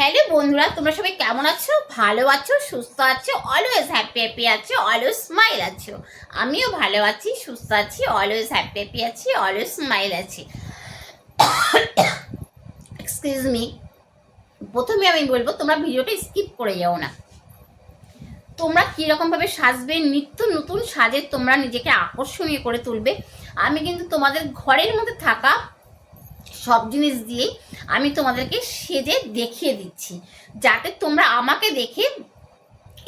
Hello বন্ধুরা, তোমরা সবাই কেমন আছো? ভালো আছো, সুস্থ আছো? অলওয়েজ হ্যাপি হ্যাপি আছো অলওয়েজ স্মাইল আছো। আমিও ভালো আছি, সুস্থ আছি অলওয়েজ হ্যাপি হ্যাপি আছি অলওয়েজ স্মাইল আছি। এক্সকিউজ মি প্রথমে আমি বলব, তোমরা ভিডিওটা স্কিপ করে যাও না। তোমরা কীরকমভাবে সাজবে, নিত্য নতুন সাজে তোমরা নিজেকে আকর্ষণীয় করে তুলবে। আমি কিন্তু তোমাদের ঘরের মধ্যে থাকা সব জিনিস দিয়েই আমি তোমাদেরকে সেজে দেখিয়ে দিচ্ছি। যাতে তোমরা আমাকে দেখে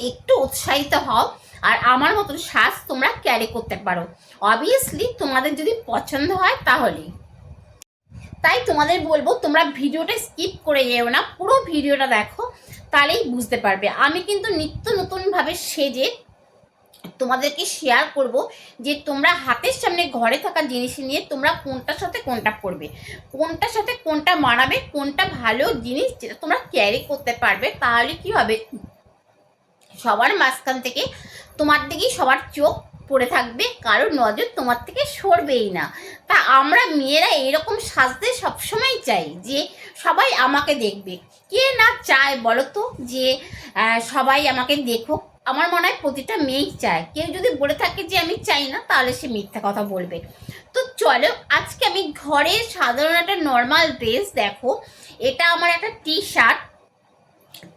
একটু উৎসাহিত হও আর আমার মতন সাজ তোমরা ক্যারি করতে পারো। অবভিয়াসলি তোমাদের যদি পছন্দ হয় তাহলে। তাই তোমাদের বলব, তোমরা ভিডিওটা স্কিপ করে যেও না, পুরো ভিডিওটা দেখো, তাহলেই বুঝতে পারবে। আমি কিন্তু নিত্য নতুনভাবে সেজে তোমাদেরকে শেয়ার করব যে তোমরা হাতের সামনে ঘরে থাকা জিনিস নিয়ে তোমরা কোনটার সাথে কোনটা করবে? কোনটার সাথে কোনটা মানাবে? কোনটা ভালো জিনিস যেটা তোমরা ক্যারি করতে পারবে? তাহলে কি হবে? সবার মাঝখান থেকে তোমার দিকেই সবার চোখ পড়ে থাকবে কারোর নজর তোমার থেকে সরবেই না। তা আমরা মেয়েরা এরকম সাজতে সবসময় চাই যে সবাই আমাকে দেখবে। কে না চায় বলো তো যে সবাই আমাকে দেখুক? আমার মনে হয় প্রতিটা মেয়েই চায়। কেউ যদি বলে থাকে যে আমি চাই না, তাহলে সে মিথ্যা কথা বলবে। তো চলো, আজকে আমি ঘরে সাধারণ একটা নর্মাল ড্রেস দেখো। এটা আমার একটা টি শার্ট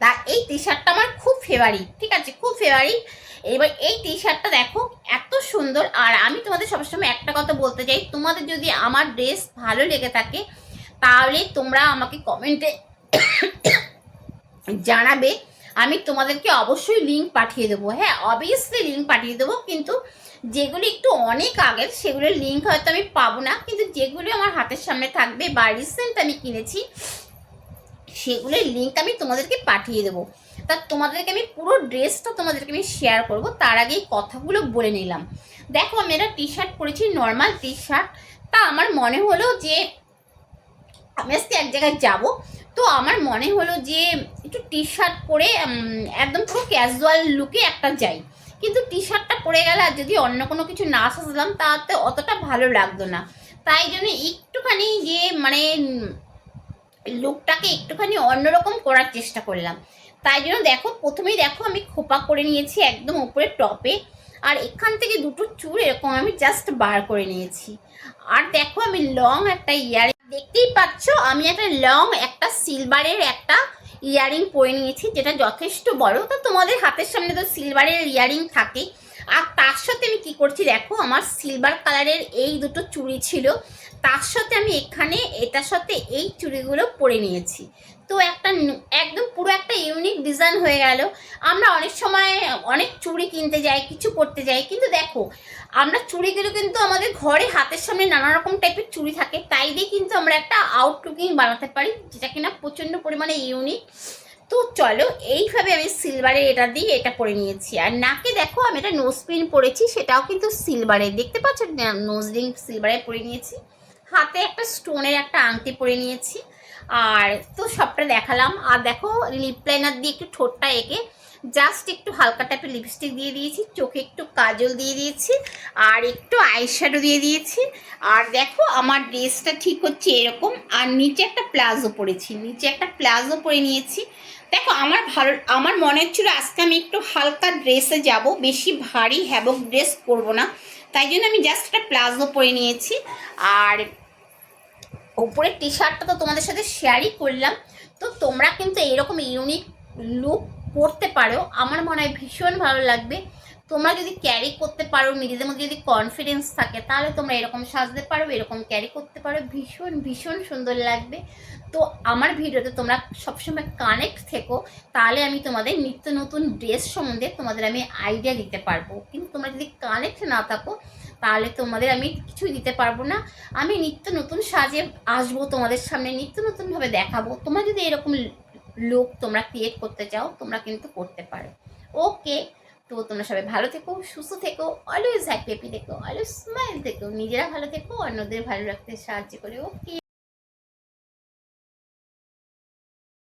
তা এই টি শার্টটা আমার খুব ফেভারিট ঠিক আছে? খুব ফেভারিট এবার এই টি শার্টটা দেখো, এত সুন্দর। আর আমি তোমাদের সবসময় একটা কথা বলতে চাই, তোমাদের যদি আমার ড্রেস ভালো লেগে থাকে, তাহলে তোমরা আমাকে কমেন্টে জানাবে। আমি তোমাদেরকে অবশ্যই লিঙ্ক পাঠিয়ে দেবো। হ্যাঁ অবভিয়াসলি লিঙ্ক পাঠিয়ে দেবো, কিন্তু যেগুলি একটু অনেক আগের, সেগুলোর লিঙ্ক হয়তো আমি পাবো না, কিন্তু যেগুলি আমার হাতের সামনে থাকবে বা রিসেন্ট আমি কিনেছি, সেগুলোর লিঙ্ক আমি তোমাদেরকে পাঠিয়ে দেবো। তা তোমাদেরকে আমি পুরো ড্রেসটা তোমাদেরকে আমি শেয়ার করব, তার আগে কথাগুলো বলে নিলাম। দেখো, আমি একটা টি শার্ট পরেছি নর্মাল টি শার্ট তা আমার মনে হলো যে, আমি আজকে এক জায়গায় যাব তো আমার মনে হলো যে একটু টি শার্ট পরে একদম পুরো ক্যাজুয়াল লুকে একটা যাই। কিন্তু টি শার্টটা পরে গেলে আর যদি অন্য কোনো কিছু না সাজলাম, তাতে অতটা ভালো লাগতো না। তাই জন্য একটুখানি যে মানে লুকটাকে একটুখানি অন্যরকম করার চেষ্টা করলাম। তাই জন্য দেখো, প্রথমেই দেখো আমি খোপা করে নিয়েছি একদম উপরে টপে। আর এখান থেকে দুটো চুল এরকম আমি জাস্ট বার করে নিয়েছি। আর দেখো আমি লং একটা ইয়ার দেখতেই পাচ্ছ, আমি একটা লং একটা সিলভারের একটা ইয়ারিং পরে নিয়েছি, যেটা যথেষ্ট বড়। তো তোমাদের হাতের সামনে তো সিলভারের ইয়ারিং থাকে। আর তার সাথে আমি কি করছি দেখো, আমার সিলভার কালারের এই দুটো চুড়ি ছিল। তার সাথে আমি এখানে এটার সাথে এই চুড়িগুলো পরে নিয়েছি। তো একটা একদম পুরো একটা ইউনিক ডিজাইন হয়ে গেল। আমরা অনেক সময় অনেক চুড়ি কিনতে যাই, কিছু করতে যাই, কিন্তু দেখো, আমরা চুড়িগুলো কিন্তু আমাদের ঘরে হাতের সামনে নানা রকম টাইপের চুড়ি থাকে, তাই দিয়ে কিন্তু আমরা একটা আউটলুকিং বানাতে পারি, যেটা কিনা প্রচণ্ড পরিমাণে ইউনিক তো চলো, এইভাবে আমি সিলভারের এটা দিয়ে এটা পরে নিয়েছি। আর নাকে দেখো, আমি এটা নোজ পিন পরেছি, সেটাও কিন্তু সিলভারের দেখতে পাচ্ছ নোজ রিং সিলভারে পরে নিয়েছি। হাতে একটা স্টোনের একটা আংটি পরে নিয়েছি। আর তো সবটা দেখালাম। আর দেখো লিপ লাইনার দিয়ে একটু ঠোঁটটা এঁকে জাস্ট একটু হালকা টাইপের লিপস্টিক দিয়ে দিয়েছি, চোখে একটু কাজল দিয়ে দিয়েছি, আর একটু আইশ্যাডো দিয়ে দিয়েছি। আর দেখো, আমার ড্রেসটা ঠিক হচ্ছে এরকম, আর নিচে একটা প্লাজো পরেছি, নিচে একটা প্লাজো পরে নিয়েছি। দেখো, আমার ভালো, আমার মনে হচ্ছিল আজকে আমি একটু হালকা ড্রেসে যাব, বেশি ভারী হ্যাবক ড্রেস করব না, তাই জন্য আমি জাস্ট একটা প্লাজো পরে নিয়েছি। আর উপরের টি শার্টটা তো তোমাদের সাথে শেয়ারই করলাম, তো তোমরা কিন্তু এরকম ইউনিক লুক পরতে পারো, আমার মনে হয় ভীষণ ভালো লাগবে। তোমরা যদি ক্যারি করতে পারো, নিজেদের মধ্যে যদি কনফিডেন্স থাকে, তাহলে তোমরা এরকম সাজতে পারো, এরকম ক্যারি করতে পারো, ভীষণ ভীষণ সুন্দর লাগবে। তো আমার ভিডিওতে তোমরা সবসময় কানেক্ট থেকো, তাহলে আমি তোমাদের নিত্য নতুন ড্রেস সম্বন্ধে তোমাদের আমি আইডিয়া দিতে পারব। কিন্তু তোমরা যদি কানেক্ট না থাকো, তাহলে তোমাদের আমি কিছুই দিতে পারব না। আমি নিত্য নতুন সাজে আসব তোমাদের সামনে, নিত্য নতুনভাবে দেখাবো। তোমরা যদি এরকম লুক তোমরা ক্রিয়েট করতে চাও, তোমরা কিন্তু করতে পারো। ওকে তো তোমরা সবাই ভালো থেকো, সুস্থ থেকো অলওয়েজ হ্যাপি হ্যাপি থেকো অলওয়েজ স্মাইল থেকো। নিজেরা ভালো থেকো, অন্যদের ভালো রাখতে সাহায্য করে। ওকে